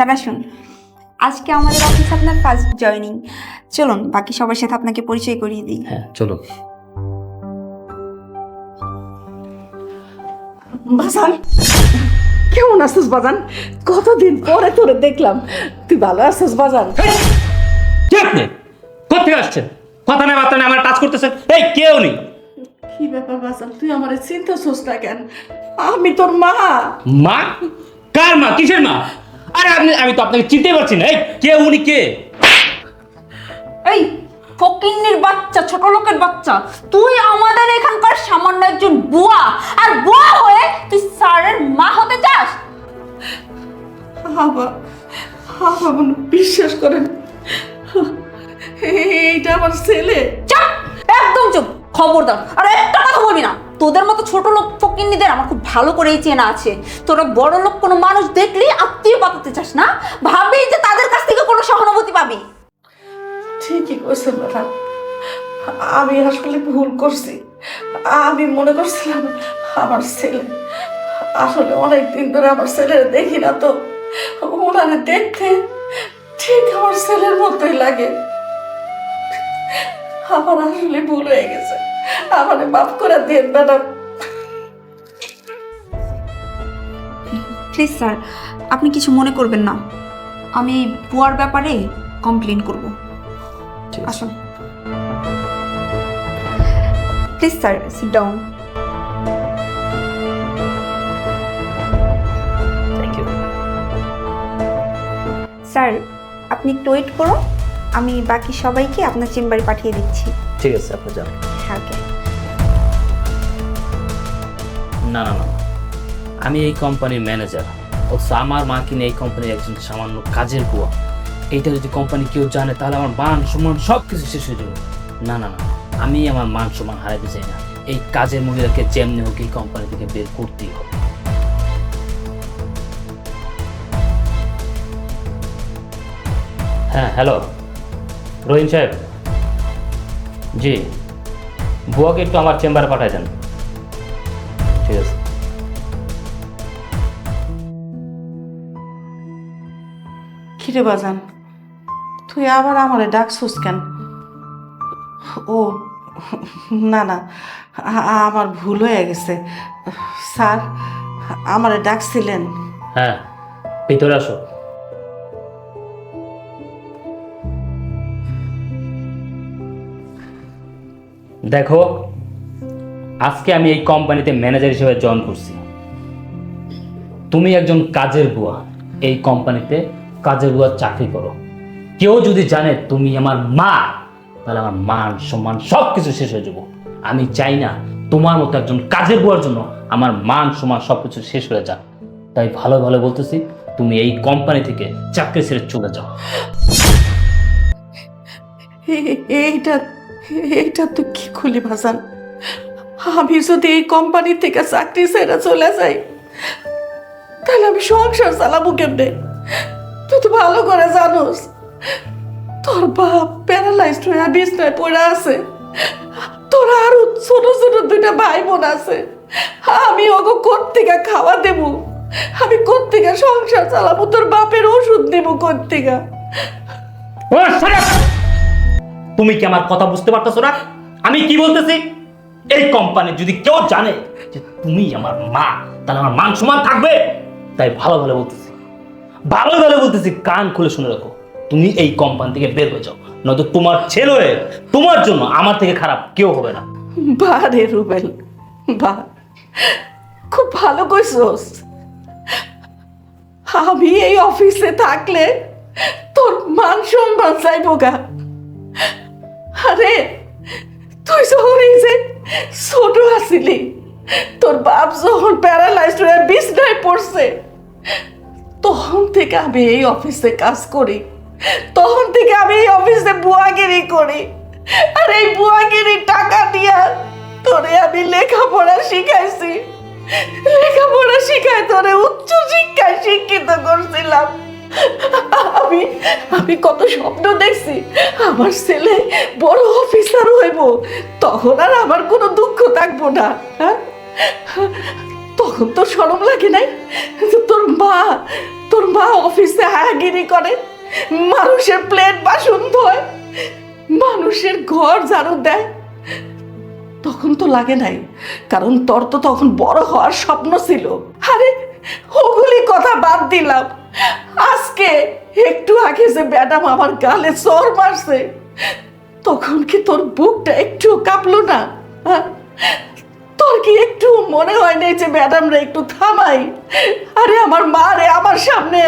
Sir আসুন। আজকে আমাদের অফিসে আপনার ফার্স্ট জয়েনিং চলুন বাকি সবার সাথে আপনাকে পরিচয় করিয়ে দিই। হ্যাঁ চলো বাজান কেমন আছিস বাজান? কতদিন পরে তোরে দেখলাম। তুই ভালো আছিস বাজান? কে আপনি? কোথেকে আসছেন? কথা নেই বার্তা নেই আমার টাচ করতেছেন। এই কেউ নেই। কি ব্যাপার বাজান তুই আমার চিন্তা না কেন? আমি তোর মা। মা? কার মা? কিসের মা? আরে আপনি আমি তো আপনাকে চিনতে পারছি না। এই কে উনি কে? এই ফকিন্নির বাচ্চা ছোট লোকের বাচ্চা। তুই আমাদের এখানকার সামান্য একজন বুয়া। আর বুয়া হয়ে তুই স্যারের মা হতে চাস? বাবা বাবা মনে বিশ্বাস করেন। এইটা আমার ছেলে। চুপ একদম চুপ। খবরদার। আর একটা কথা বলবি না। তোদের মতো ছোট লোক ফকিন্নিদের আমার খুব ভালো করেই চেনা আছে। তোরা বড় লোক কোনো মানুষ দেখলি আত্মীয় পাতাতে চাস না? ভাবি যে তাদের কাছ থেকে কোনো সহানুভূতি পাবি। ঠিকই কইছেন ম্যাডাম। আমি আসলে ভুল করছি। আমি মনে করছিলাম আমার ছেলে। আসলে অনেক দিন ধরে আমার ছেলের দেখি না তো। ওনারে দেখতে ঠিক আমার ছেলের মতোই লাগে। আমার আসলে ভুল হয়ে গেছে। আমারে মাফ করে দিন ম্যাডাম। প্লিজ স্যার আপনি কিছু মনে করবেন না। আমি বুয়ার ব্যাপারে কমপ্লেন করব। আসুন। Please sir sit down sir আপনি একটু ওয়েট করুন। আমি বাকি সবাইকে আপনার চেম্বারে পাঠিয়ে দিচ্ছি। ঠিক আছে আপনি যান। ওকে না না না আমি এই কোম্পানির ম্যানেজার। অথচ আমার মা কিনে এই কোম্পানির একজন সামান্য কাজের বুয়া। এইটা যদি কোম্পানি কেউ জানে, তাহলে আমার মান সম্মান সব কিছু শেষ হয়ে যাবে। না না না আমি আমার মান সম্মান হারাতে চাই না। এই কাজের মহিলাকে যেমনি হোক এই কোম্পানি থেকে বের করতেই হবে। হ্যাঁ হ্যালো। রহিম সাহেব। জি। বুয়াকে একটু আমার চেম্বারে পাঠায় দেন। ঠিক আছে। কিরে বাজান তুই আবার আমারে ডাকছুস কেন? ও না না আমার ভুল হয়ে গেছে। স্যার আমারে ডাকছিলেন। হ্যাঁ ভিতরে আসো। দেখো, আজকে আমি এই কোম্পানিতে ম্যানেজার হিসেবে জয়েন করছি। তুমি একজন কাজের বুয়া, এই কোম্পানিতে কাজের বুয়ার চাকরি করো। কেউ যদি জানে তুমি আমার মা, তাহলে আমার মান, সম্মান সব কিছু শেষ হয়ে যাব। আমি চাই না তোমার মতো একজন কাজের বুয়ার জন্য আমার মান, সম্মান সব কিছু শেষ হয়ে যাক। তাই ভালো ভালো বলতেছি, তুমি এই কোম্পানি থেকে চাকরি ছেড়ে চলে যাও। এইটা এইটা তুই কি খুলি ভাসান? আমি যদি এই কোম্পানি থেকে চাকরি ছেড়ে চলে যাই, তাহলে আমি সংসার চালাবো কেমনে? তুই তো ভালো করে জানোস, তোর বাপ প্যারালাইজড হয়ে বিছনায় পড়ে আছে। তোর আরও ছোট ছোট দুইটা ভাই বোন আছে। আমি ওকে কোত্থেকে খাওয়া দেবো? আমি কোত্থেকে সংসার চালাবো? তোর বাপের ওষুধ দেবো কোত্থেকে! তুমি কি আমার কথা বুঝতে পারতেছো না? আমি কি বলতেছি? এই কোম্পানি যদি কেউ জানে যে তুমি আমার মা, তাহলে আমার মান সম্মান থাকবে? তাই ভালো ভালো বলতেছি। ভালো ভালো বলতেছি, কান খুলে শুনে রাখো। তুমি এই কোম্পানি থেকে বের হয়ে যাও। নয়তো তোমার ছেলে তোমার জন্য আমার থেকে খারাপ কেউ হবে না। বা রে রুবেল, বা। খুব ভালো কইছস। আমি এই অফিসে থাকলে তোর মান সম্মান চাইব গা। আরে, তুই যখন এই যে ছোট আছিলি, তোর বাপ যখন প্যারালাইজড হয়ে বিছনায় পড়ছে, তখন থেকে আমি এই অফিসে কাজ করি, তখন থেকে আমি এই অফিসে বুয়াগিরি করি, আর এই বুয়াগিরির টাকা দিয়া তোরে আমি লেখাপড়া শিখাইছি। লেখাপড়া শিখাই তোরে উচ্চ শিক্ষায় শিক্ষিত করছিলাম। আমি আমি কত স্বপ্ন দেখছি। আমার ছেলে বড় অফিসার হইব, তখন আর আমার কোনো দুঃখ থাকব না হ্যাঁ? তখন তো সরম লাগে নাই? তোর মা তোর মা অফিসে হায়াগিরি করে, মানুষের প্লেট বাসন ধোয়, মানুষের ঘর ঝাড়ু দেয়। তখন তো লাগে নাই, কারণ তোর তো তখন বড় হওয়ার স্বপ্ন ছিল। আরে, ওগুলি কথা বাদ দিলাম। আজকে একটু আগে যে ম্যাডাম আমার গালে মারছে, তখন কি তোর বুকটা একটু কাঁপলো না? হ্যাঁ? তোর কি একটু মনে হয় যে ম্যাডামরা একটু থামাই? আরে আমার মা রে, আমার সামনে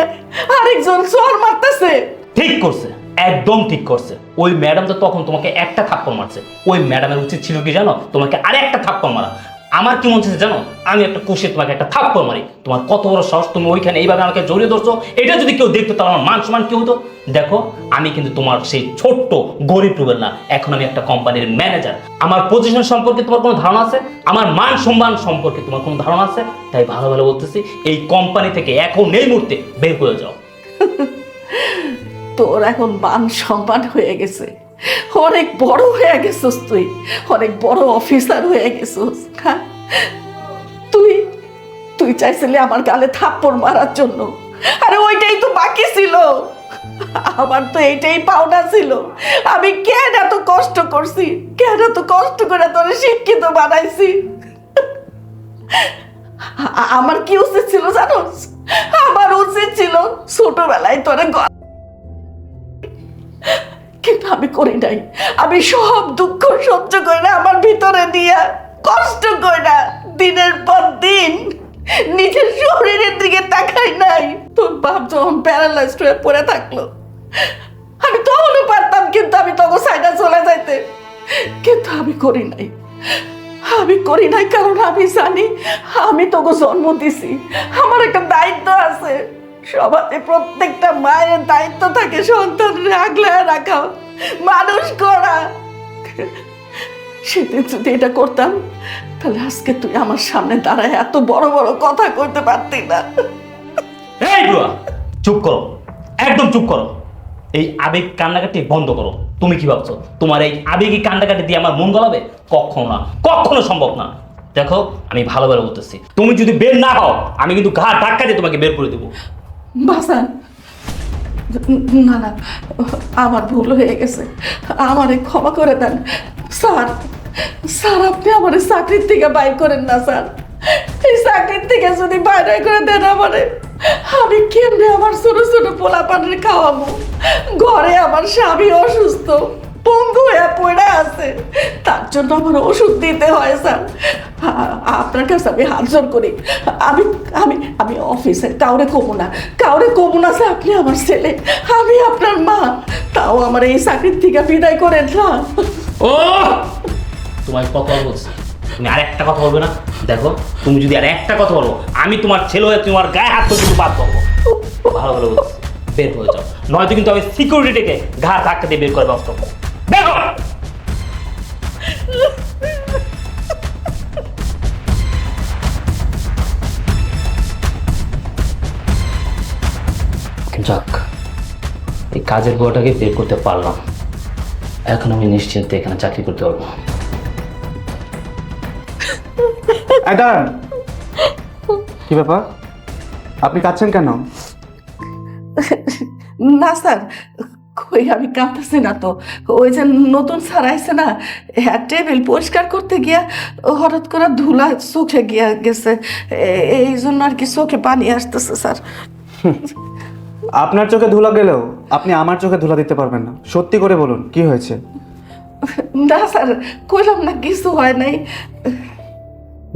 আরেকজন চর মারতেছে। ঠিক করছে, একদম ঠিক করছে। ওই ম্যাডাম তো তখন তোমাকে একটা থাপ্পড় মারছে। ওই ম্যাডামের উচিত ছিল কি জানো? তোমাকে আরে একটা থাপ্পড় মারা। আমার কি মনে হচ্ছে জানো? আমি একটা কুশে, তোমাকে একটা থাপ্পড় মারি। তোমার কত বড় সাহস তুমি ওইখানে এইভাবে আমাকে জড়িয়ে ধরছো? এটা যদি কেউ দেখতো, তাহলে আমার মান সম্মান কি হতো? দেখো, আমি কিন্তু তোমার সেই ছোট্ট গরিব রুবেল না। এখন আমি একটা কোম্পানির ম্যানেজার আমার পজিশন সম্পর্কে তোমার কোনো ধারণা আছে? আমার মান সম্মান সম্পর্কে তোমার কোনো ধারণা আছে? তাই ভালো ভালো বলতেছি, এই কোম্পানি থেকে এখন এই মুহূর্তে বের হয়ে যাও। তোর এখন মান সম্মান হয়ে গেছে। অনেক বড় হয়ে গেছিস তুই। অনেক বড় অফিসার হয়ে গেছিস। হ্যাঁ? তুই তুই চাইছিলি আমার গালে থাপ্পড় মারার জন্য। আরে ওইটাই তো বাকি ছিল। আমার তো এইটাই পাওনা ছিল। আমি কেন এত কষ্ট করছি? কেন এত কষ্ট করে তোর শিক্ষিত বানাইছি? আমার কি উচিত ছিল জানো আমার উচিত ছিল ছোটবেলায় তোরে কিন্তু আমি করি নাই। আমি সব দুঃখ সহ্য করে আমার ভিতরে দিয়া। কষ্ট করে দিনের পর দিন নিজের শরীরের দিকে তাকাই নাই। তোর বাপ যখন প্যারালাইজড হয়ে পড়ে থাকল, আমি তখনও পারতাম কিন্তু আমি তখন সাইডা চলে যাইতে। কিন্তু আমি করি নাই। আমি করি নাই কারণ আমি জানি আমি তোকে জন্ম দিছি। আমার একটা দায়িত্ব আছে। সবাতে প্রত্যেকটা মায়ের দায়িত্ব থাকে সন্তানরে আগলে রাখা, মানুষ করা। সেদিন যদি এটা করতাম, তাহলে আজকে তুই আমার সামনে দাঁড়ায় এত বড় বড় কথা করতে পারতি না। এই চুপ করো, একদম চুপ করো। এই আবেগ কান্নাকাটি বন্ধ করো। তুমি কি ভাবছ? তোমার এই আবেগী কান্নাকাটি দিয়ে আমার মন গলাবে? কখনো না, কখনো সম্ভব না। দেখো, আমি ভালোভাবে ভালো বলতেছি। তুমি যদি বের না হও, আমি কিন্তু ঘা ধাক্কা দিয়ে তোমাকে বের করে দেবো। বাসান না না, আমার ভুল হয়ে গেছে। আমারে ক্ষমা করে দেন। স্যার স্যার, আপনি আমার চাকরির থেকে বাইর করেন না, স্যার। এই চাকরির থেকে যদি বাইরে করে দেন আমারে, আমি কেমনে আমার ছোট ছোট পোলা পানের খাওয়াবো? ঘরে আমার স্বামী অসুস্থ পঙ্গু হয়ে পড়ে জন্য আমার ওষুধ দিতে হয়, স্যার। আপনার কাছে আমি হাত জোর করি। আমি আমি আমি অফিসে, কাউরে কমু না। কাউরে কমু না, স্যার, আপনি আমার ছেলে। আমি আপনার মা। তাও আমার এই চাকরির থেকে বিদায় করেন না ও! তোমায় কত বলছি তুমি আর একটা কথা বলবে না? দেখো, তুমি যদি আর একটা কথা বলো, আমি তোমার ছেলে হয়ে তোমার গায়ে হাত কিন্তু বাদ করব ভালো ভালো বলছি, বের হয়ে যাও। নয়তো কিন্তু আমি সিকিউরিটিকে ঘা ধাক্কা দিয়ে বের করে ব্যবস্থা করব। যাক এই কাজের বউটাকে বের করতে পারলাম। এখন আমি নিশ্চিন্তে এখানে চাকরি করতে পারব। দাঁড়ান। কি ব্যাপার? আপনি কাঁদছেন কেন? না স্যার। কই আমি কাঁদতেছি না তো। ওই যে নতুন স্যার আইছে না হ্যাঁ টেবিল পরিষ্কার করতে গিয়া হঠাৎ করে ধুলা চোখে গিয়া গেছে। এই জন্য আর কি চোখে পানি আসতেছে স্যার। আপনার চোখে ধুলা গেলেও আপনি আমার চোখে ধুলা দিতে পারবেন না। সত্যি করে বলুন কি হয়েছে? না স্যার কইলাম না কিছু হয় নাই।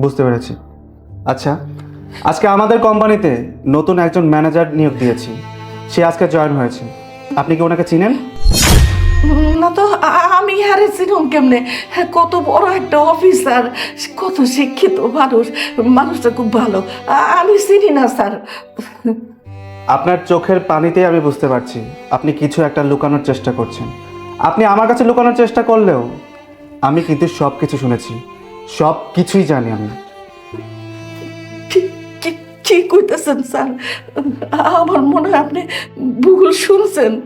বুঝতে পেরেছি। আচ্ছা আজকে আমাদের কোম্পানিতে নতুন একজন ম্যানেজার নিয়োগ দিয়েছি। সে আজকে জয়েন হয়েছে। আপনি কি ওনাকে চিনেন? না তো আমি হারে চিনুম কেমনে? হ্যাঁ, কত বড় একটা অফিসার কত শিক্ষিত মানুষ মানুষটা খুব ভালো। আমি চিনি না স্যার। আপনার চোখের পানিতেই আমি বুঝতে পারছি আপনি কিছু একটা লুকানোর চেষ্টা করছেন। আপনি আমার কাছে লুকানোর চেষ্টা করলেও আমি কিন্তু সব কিছু শুনেছি। সব কিছুই জানি আমি। কি- কইতেছেন স্যার? আমার মনে হয় আপনি ভুল শুনছেন।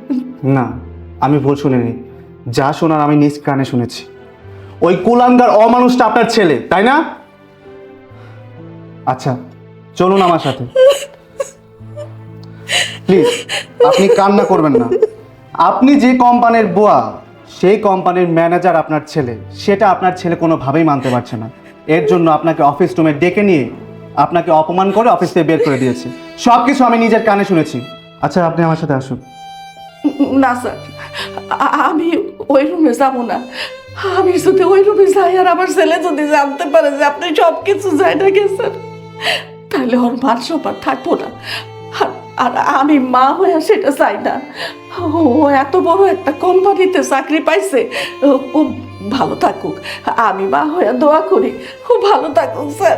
না আমি ভুল শুনিনি। যা শোনার আমি নিজ কানে শুনেছি। ওই কুলাঙ্গার অমানুষটা আপনার ছেলে তাই না? আচ্ছা চলুন আমার সাথে। প্লিজ আপনি কান্না করবেন না। আপনি যে কোম্পানির বোয়া, সেই কোম্পানির ম্যানেজার আপনার ছেলে, সেটা আপনার ছেলে কোনোভাবেই মানতে পারছে না। এর জন্য আপনাকে অফিস রুমে ডেকে নিয়ে আপনাকে অপমান করে অফিস থেকে বের করে দিয়েছে। সব কিছু আমি নিজের কানে শুনেছি। আচ্ছা আপনি আমার সাথে আসুন। না, স্যার। আমি ওই রুমে যাব না। আমি যদি ওই রুমে যাই আর আমার ছেলে যদি জানতে পারে যে আপনি সব কিছু যাই না গেছেন, তাহলে ওর মান সম্মান থাকব না। আর- আর আমি মা হয়ে সেটা চাই না। ও এত বড় একটা কোম্পানিতে চাকরি পাইছে। ও- ভালো থাকুক। আমি মা হয়ে দোয়া করি। ও ভালো থাকুক স্যার।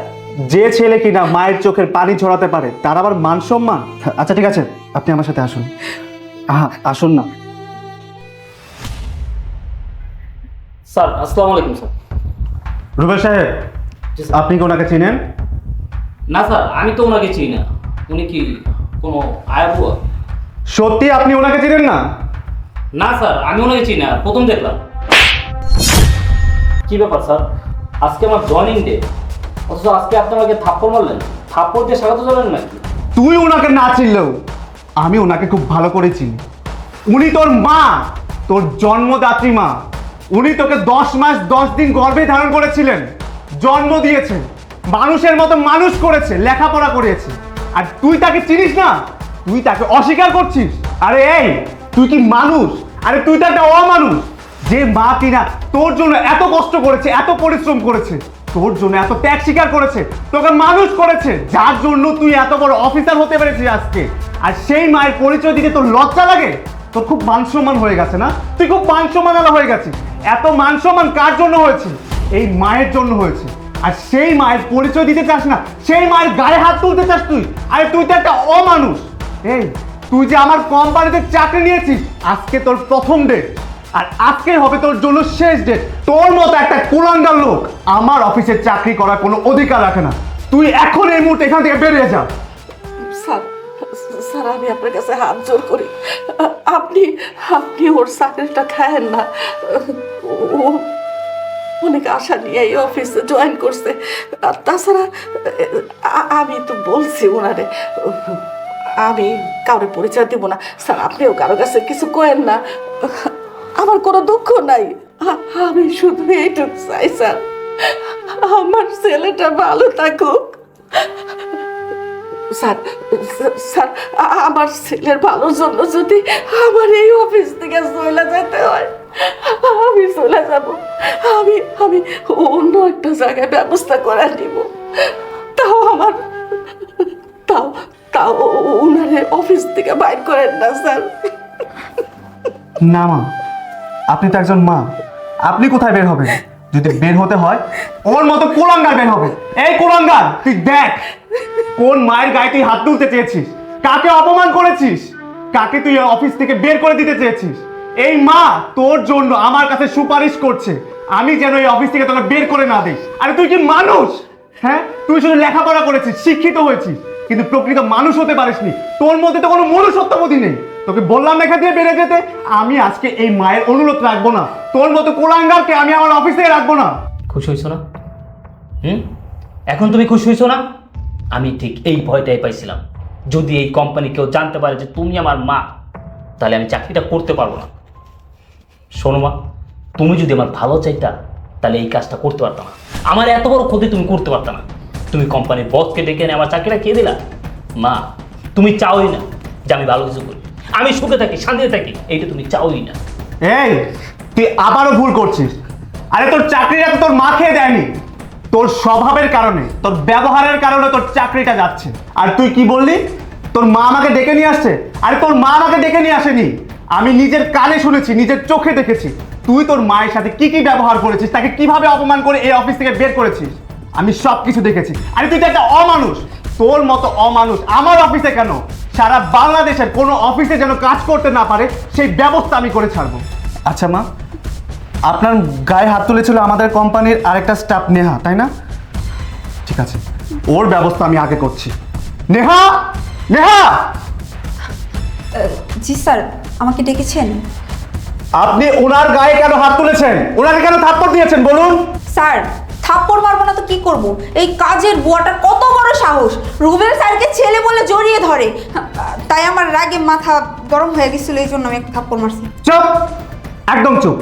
যে ছেলে কিনা মায়ের চোখের পানি ঝরাতে পারে তার আবার মান সম্মান? আচ্ছা ঠিক আছে আপনি আমার সাথে আসুন। আহা আসুন না। স্যার আসসালামু আলাইকুম স্যার। রুবেল সাহেব আপনি কি ওনাকে চিনেন? না স্যার আমি তো ওনাকে চিনি না। উনি কি কোনো আয়াবুয়া সত্যি আপনি ওনাকে চিনেন না? না স্যার আমি ওনাকে চিনি না প্রথম দেখলাম। কি ব্যাপার স্যার? আজকে আমার জয়নিং ডে। অথচ আজকে আপনি আমাকে থাপ্পড় মারলেন। থাপ্পড় দিয়ে স্বাগত জানালেন নাকি? তুই ওনাকে না চিনলেও আমি ওনাকে খুব ভালো করে চিনি। উনি তোর মা তোর জন্মদাত্রী মা। উনি তোকে দশ মাস দশ দিন গর্ভে ধারণ করেছিলেন। জন্ম দিয়েছে মানুষের মতো মানুষ করেছে লেখাপড়া করিয়েছে। আর তুই তাকে চিনিস না? তুই তাকে অস্বীকার করছিস। আরে এই, তুই কি মানুষ? আরে তুই তো একটা অমানুষ। যে মা কিনা তোর জন্য এত কষ্ট করেছে, এত পরিশ্রম করেছে, তোর জন্য এত ত্যাগ স্বীকার করেছে, তোকে মানুষ করেছে, যার জন্য তুই এত বড় অফিসার হতে পেরেছিস আজকে। আর সেই মায়ের পরিচয় দিকে তোর লজ্জা লাগে? তোর খুব মান সম্মান হয়ে গেছে না? তুই খুব মান সম্মান আলা হয়ে গেছিস। এত মান সম্মান কার জন্য হয়েছে? এই মায়ের জন্য হয়েছে। আর সেই মায়ের পরিচয় দিতে চাস না, সেই মায়ের গায়ে হাত তুলতে চাস তুই, আরে তুই তো একটা অমানুষ। এই, তুই যে আমার কোম্পানিতে চাকরি নিয়েছিস, আজকে তোর প্রথম ডেট আর আজকে হবে তোর জন্য শেষ ডেট তোর মতো একটা কুলাঙ্গার লোক আমার অফিসে চাকরি করার কোনো অধিকার রাখে না। তুই এখন এই মুহূর্তে এখান থেকে বেরিয়ে যা। স্যার স্যার, আমি আপনার কাছে হাত জোর করি। আপনি আপনি ওর চাকরিটা খায়েন না। ও অনেক আশা নিয়ে এই অফিসে জয়েন করছে। আর তাছাড়া আমি তো বলছি ওনারে, আমি কাউরে পরিচয় দিব না। স্যার, আপনিও কারও কাছে কিছু কয়েন না। আমার কোনো দুঃখ নাই। আমি শুধু এইটুকু চাই, স্যার। আমার ছেলেটা ভালো থাকুক। স্যার- স্যার, আমার ছেলের ভালোর জন্য যদি আমার এই অফিস থেকে চলে যেতে হয়। আমি চলে যাব। আমি আমি অন্য একটা জায়গায় ব্যবস্থা করে নিব তাও আমার, তাও তাও ওনারে অফিস থেকে বাইর করেন না, স্যার। না মা, আপনি তো একজন মা। আপনি কোথায় বের হবেন? যদি বের হতে হয়, ওর মতো কোলাঙ্গার বের হবে। এই কোলাঙ্গার, তুই দেখ, কোন মায়ের গায়ে তুই হাত তুলতে চেয়েছিস? কাকে অপমান করেছিস? কাকে তুই অফিস থেকে বের করে দিতে চেয়েছিস? এই মা তোর জন্য আমার কাছে সুপারিশ করছে। আমি যেন এই অফিস থেকে তোকে বের করে না দিই। আরে তুই কি মানুষ? হ্যাঁ? তুই শুধু লেখাপড়া করেছিস, শিক্ষিত হয়েছিস। কিন্তু প্রকৃত মানুষ হতে পারিসনি। তোর মধ্যে তো কোনো মনুষ্যত্ববোধই নেই। তোকে বললাম এখান থেকে বেড়ে যেতে। আমি আজকে এই মায়ের অনুরোধ রাখব না। তোর মতো কোলাঙ্গারকে আমি আমার অফিস থেকে রাখব না। খুশি হয়েছো না? হুম? এখন তুমি খুশি হয়েছো না? আমি ঠিক এই ভয়টাই পাইছিলাম। যদি এই কোম্পানি কেউ জানতে পারে যে তুমি আমার মা, তাহলে আমি চাকরিটা করতে পারব না। শোনো মা, তুমি যদি আমার ভালো চাইতা, তাহলে এই কাজটা করতে পারতাম না। আমার এত বড় ক্ষতি তুমি করতে পারতাম না। তুমি কোম্পানির বসকে ডেকে আমার চাকরিটা কে দিলা? মা, তুমি চাওই না যে আমি ভালো কিছু করি। আমি সুখে থাকি, শান্তিতে থাকি, এইটা তুমি চাওই না। এই, তুই আবারও ভুল করছিস। আরে তোর চাকরিটা তো তোর মা খেয়ে দেয়নি। তোর স্বভাবের কারণে, তোর ব্যবহারের কারণে তোর চাকরিটা যাচ্ছে। আর তুই কি বললি? তোর মা আমাকে ডেকে নিয়ে আসছে। আরে তোর মা আমাকে ডেকে নিয়ে আসেনি। আমি নিজের কানে শুনেছি নিজের চোখে দেখেছি। তুই তোর মায়ের সাথে কি কি ব্যবহার করেছিস তাকে কীভাবে অপমান করে এই অফিস থেকে বের করেছিস? আমি সব কিছু দেখেছি। আরে তুই তো একটা অমানুষ। তোর মতো অমানুষ আমার অফিসে কেন? সারা বাংলাদেশের কোনো অফিসে যেন কাজ করতে না পারে সেই ব্যবস্থা আমি করে ছাড়বো। আচ্ছা মা আপনার গায়ে হাত তুলেছিল আমাদের কোম্পানির আরেকটা স্টাফ নেহা তাই না? ঠিক আছে ওর ব্যবস্থা আমি আগে করছি। নেহা! নেহা! জি স্যার আমাকে ডেকেছেন? আপনি ওনার গায়ে কেন হাত তুলেছেন? ওনাকে কেন থাপ্পড় দিয়েছেন বলুন? স্যার থাপ্পড় মারবো না তো কি করব? এই কাজের বুয়াটার কত বড় সাহস। রুবেল স্যারকে ছেলে বলে জড়িয়ে ধরে। তাই আমার রাগে মাথা গরম হয়ে গেছিল এই জন্য আমি একটা থাপ্পড় মারছি। চুপ! একদম চুপ!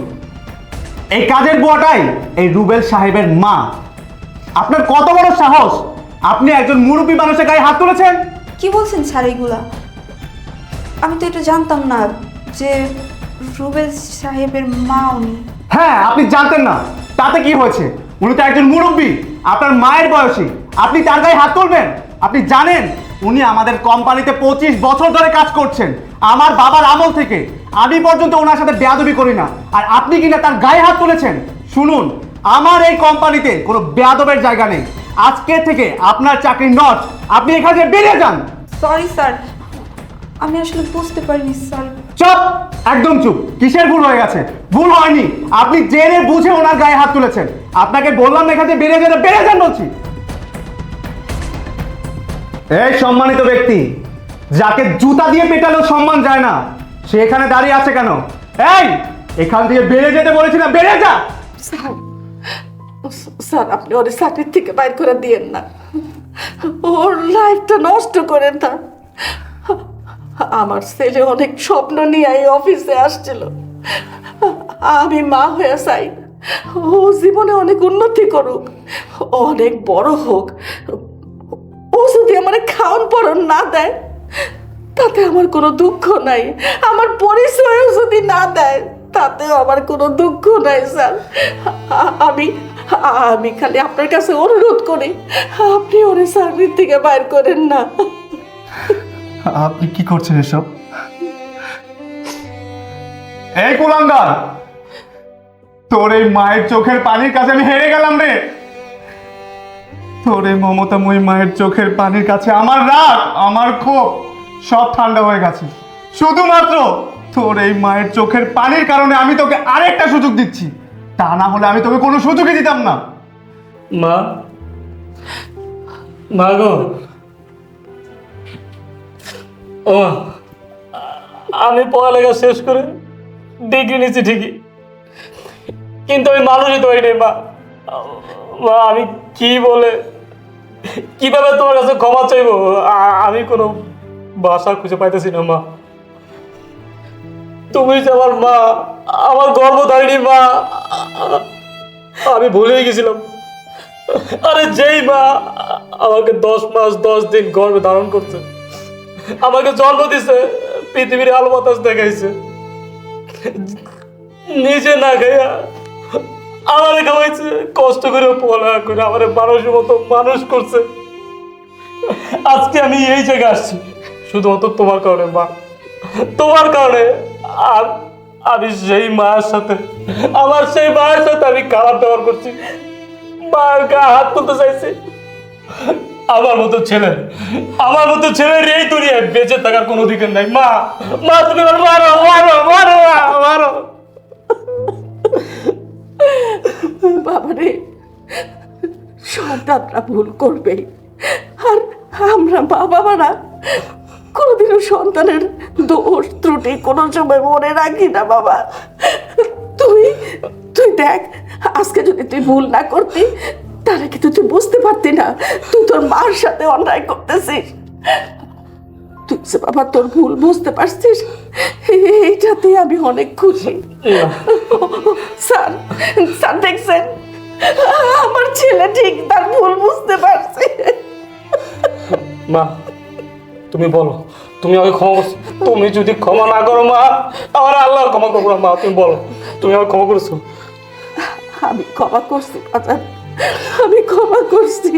এই কাজের বুয়াটাই এই রুবেল সাহেবের মা। আপনার কত বড় সাহস! আপনি একজন মুরব্বী মানুষের গায়ে হাত তুলেছেন? কি বলছেন স্যার এইগুলা আমি তো এটা জানতাম না। যে রুবেল সাহেবের মা উনি। হ্যাঁ আপনি জানতেন না। তাতে কি হয়েছে? উনি তো একজন মুরব্বী আপনার মায়ের বয়সী। আপনি তার গায়ে হাত তুলবেন? আপনি জানেন উনি আমাদের কোম্পানিতে পঁচিশ বছর ধরে কাজ করছেন আমার বাবার আমল থেকে। আমি পর্যন্ত ওনার সাথে বেয়াদবি করি না। আর আপনি কিনা তার গায়ে হাত তুলেছেন? শুনুন আমার এই কোম্পানিতে কোনো বেয়াদবের জায়গা নেই। আজকে থেকে আপনার চাকরি নট আপনি এখানে বেরিয়ে যান। সরি স্যার আমি আসলে বুঝতে পারিনি স্যার। চুপ! একদম চুপ। কিসের ভুল হয়ে গেছে? ভুল হয়নি। আপনি জেনে বুঝে ওনার গায়ে হাত তুলেছেন। আপনাকে বললাম না এখান থেকে বেরিয়ে যেতে। বেরিয়ে যান বলছি। এই সম্মানিত ব্যক্তি যাকে জুতা দিয়ে পেটালেও সম্মান যায় না সে এখানে দাঁড়িয়ে আছে কেন? এই এখান থেকে বেরিয়ে যেতে বলেছি না বেরিয়ে যা! স্যার স্যার আপনি ওর চাকরির থেকে বাইর করে দিয়েন না। ওর লাইফটা নষ্ট করেন না। আমার ছেলে অনেক স্বপ্ন নিয়ে এই অফিসে আসছিল। আমি মা হয়ে চাই। ও জীবনে অনেক উন্নতি করুক। অনেক বড় হোক। ও যদি আমার খাওয়ান পরন না দেয়, তাতে আমার কোনো দুঃখ নাই। আমার পরিচয়ও যদি না দেয়, তাতেও আমার কোনো দুঃখ নাই, স্যার। আমি আমি খালি আপনার কাছে অনুরোধ করি। আপনি ওরে চাকরির থেকে বাইর করেন না। আপনি কি করছেন এসব? এই কুলাঙ্গার! তোর এই মায়ের চোখের পানির কাছে আমি হেরে গেলাম রে! তোর এই মমতাময়ী মায়ের চোখের পানির কাছে আমার রাগ, আমার ক্ষোভ সব ঠান্ডা হয়ে গেছে। শুধুমাত্র তোর এই মায়ের চোখের পানির কারণে আমি তোকে আরেকটা সুযোগ দিচ্ছি। তা না হলে আমি তোকে কোনো সুযোগই দিতাম না। মা মা গো। ও আমি পড়ালেখা শেষ করে ডিগ্রি নিচ্ছি ঠিকই। কিন্তু আমি মানুষই তো হইনি, মা। মা, আমি কি বলে, কীভাবে তোমার কাছে ক্ষমা চাইব? আমি কোনো ভাষা খুঁজে পাইতেছি না, মা। তুমি যে আমার মা, আমার গর্ভধারিণী মা, আমি ভুলেই গেছিলাম। আরে যেই মা আমাকে দশ মাস, দশ দিন গর্ভে ধারণ করছে। আমাকে জন্ম দিছে, পৃথিবীর আলো বাতাস দেখাইছে। নিজে না খাইয়া আমারে খাওয়াইছে, কষ্ট করে পড়া করে আমারে মানুষের মতো মানুষ করছে। আজকে আমি এই জায়গায় আসছি, শুধুমাত্র তোমার কারণে, মা। তোমার কারণে আর আমি সেই মায়ের সাথে, আমার সেই মায়ের সাথে আমি খারাপ ব্যবহার করছি। মায়ের গা হাত তুলতে চাইছি। আমার মতো ছেলে। আমার মতো ছেলের এই দুনিয়ায় বেঁচে থাকার কোনো অধিকার নাই। মা মা, তুমি মারো মারো মারো মারো। বাবারে, সন্তানরা ভুল করবে। আর আমরা মা বাবারা কোনোদিনও সন্তানের দোষ, ত্রুটি কোনো সময় মনে রাখি না, বাবা। তুই তুই দেখ, আজকে যদি তুই ভুল না করতি তাহলে কিন্তু তুই বুঝতে পারতি না। তুই তোর মার সাথে অন্যায় করতেছিস। তুই যে বাবা তোর ভুল বুঝতে পারছিস এইটাতে আমি অনেক খুশি। স্যার স্যার দেখছেন? আমার ছেলে ঠিক তার ভুল বুঝতে পারছে। মা তুমি বলো তুমি আমাকে ক্ষমা করছ? তুমি যদি ক্ষমা না করো মা আমার আল্লাহ ক্ষমা করব না, মা তুমি বলো তুমি আমাকে ক্ষমা করছ? আমি ক্ষমা করছি বাজার আমি ক্ষমা করছি।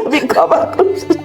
আমি ক্ষমা করছি।